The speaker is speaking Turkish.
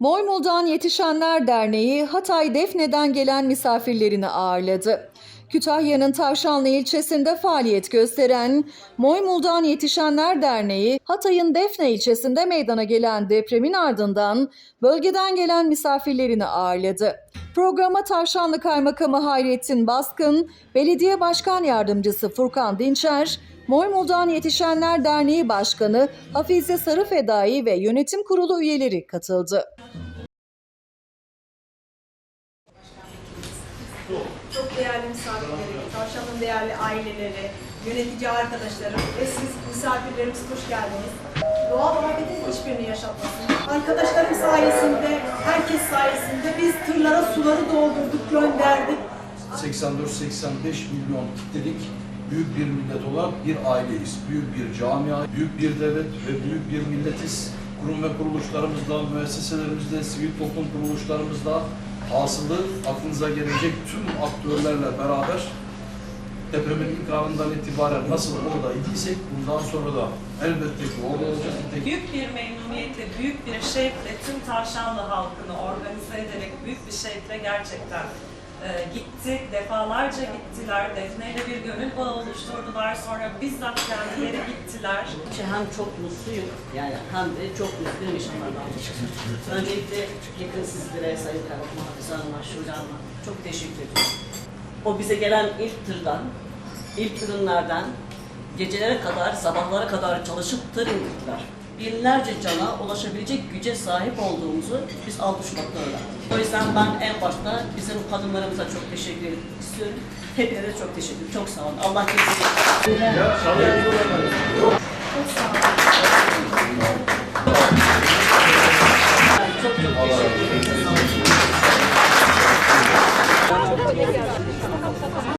Moymul'dan Yetişenler Derneği Hatay Defne'den gelen misafirlerini ağırladı. Kütahya'nın Tavşanlı ilçesinde faaliyet gösteren Moymul'dan Yetişenler Derneği, Hatay'ın Defne ilçesinde meydana gelen depremin ardından bölgeden gelen misafirlerini ağırladı. Programa Tavşanlı Kaymakamı Hayrettin Baskın, Belediye Başkan Yardımcısı Furkan Dinçer, Moymul'dan Yetişenler Derneği Başkanı Hafize Sarıfedai ve yönetim kurulu üyeleri katıldı. Çok değerli misafirleri, tavşanın değerli aileleri, yönetici arkadaşlarım ve siz misafirlerimiz hoş geldiniz. Doğal afetin hiçbirini yaşatmasın. Arkadaşlarım sayesinde, herkes sayesinde biz tırlara suları doldurduk, gönderdik. 84-85 milyon kitlelik büyük bir millet olan bir aileyiz. Büyük bir camia, büyük bir devlet ve büyük bir milletiz. Kurum ve kuruluşlarımızla, müesseselerimizle, sivil toplum kuruluşlarımızla hasılı aklınıza gelecek tüm aktörlerle beraber depremin ilk anından itibaren nasıl orada idiysek bundan sonra da elbette ki orada olacağız. Büyük bir memnuniyetle, büyük bir şevkle tüm Tavşanlı halkını organize ederek büyük bir şevkle gerçekten e, gitti. Defalarca gittiler. Defne bir gönül bağı oluşturdular. Sonra bizzat kendileri gittiler. Hem çok mutluyum yani hem de çok mutluyum inşallah. Öncelikle yakın sizlere Sayın Kaymakam Hafize Hanım'a, Şule Hanım'a çok teşekkür ediyorum. O bize gelen ilk tırdan, ilk ürünlerden gecelere kadar, sabahlara kadar çalışıp tır indirdiler. Binlerce cana ulaşabilecek güce sahip olduğumuzu biz 6 Şubat'ta öğrendik. O yüzden ben en başta bizim kadınlarımıza çok teşekkür etmek istiyorum. Hepinize çok teşekkür ederim. Çok sağ olun. Allah kesinlikle. Çok çok teşekkür ederim.